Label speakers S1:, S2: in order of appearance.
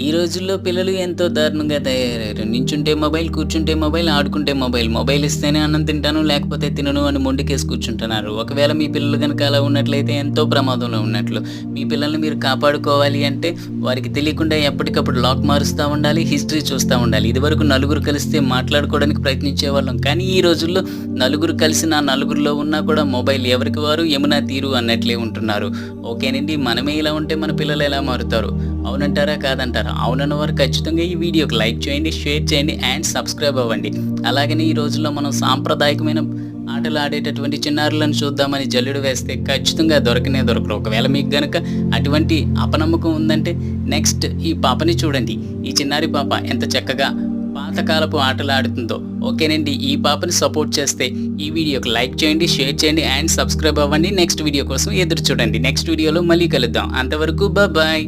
S1: ఈ రోజుల్లో పిల్లలు ఎంతో దారుణంగా తయారయ్యారు. నించుంటే మొబైల్ కూర్చుంటే మొబైల్ ఆడుకుంటే మొబైల్. మొబైల్ ఇస్తేనే అన్నం తింటాను లేకపోతే తినను అని మొండికేసి కూర్చుంటున్నారు. ఒకవేళ మీ పిల్లలు కనుక అలా ఉన్నట్లయితే ఎంతో ప్రమాదంలో ఉన్నట్లు. మీ పిల్లల్ని మీరు కాపాడుకోవాలి అంటే వారికి తెలియకుండా ఎప్పటికప్పుడు లాక్ మారుస్తూ ఉండాలి హిస్టరీ చూస్తూ ఉండాలి. ఇదివరకు నలుగురు కలిస్తే మాట్లాడుకోవడానికి ప్రయత్నించే వాళ్ళం కానీ ఈ రోజుల్లో నలుగురు కలిసి నా నలుగురిలో ఉన్నా కూడా మొబైల్ ఎవరికి వారు యమునా తీరు అన్నట్లే ఉంటున్నారు. ఓకేనండి మనమే ఇలా ఉంటే మన పిల్లలు ఎలా మారుతారు? అవునంటారా కాదంటారా? అవునన్న వారు ఖచ్చితంగా ఈ వీడియోకి లైక్ చేయండి షేర్ చేయండి అండ్ సబ్స్క్రైబ్ అవ్వండి. అలాగనే ఈ రోజుల్లో మనం సాంప్రదాయకమైన ఆటలు ఆడేటటువంటి చిన్నారులను చూద్దామని జల్లుడు వేస్తే ఖచ్చితంగా దొరకనే దొరకరు. ఒకవేళ మీకు గనుక అటువంటి అపనమ్మకం ఉందంటే నెక్స్ట్ ఈ పాపని చూడండి. ఈ చిన్నారి పాప ఎంత చక్కగా పాతకాలపు ఆటలు ఆడుతుందో. ఓకేనండి ఈ పాపని సపోర్ట్ చేస్తే ఈ వీడియోకి లైక్ చేయండి షేర్ చేయండి అండ్ సబ్స్క్రైబ్ అవ్వండి. నెక్స్ట్ వీడియో కోసం ఎదురు చూడండి. నెక్స్ట్ వీడియోలో మళ్ళీ కలుద్దాం. అంతవరకు బాయ్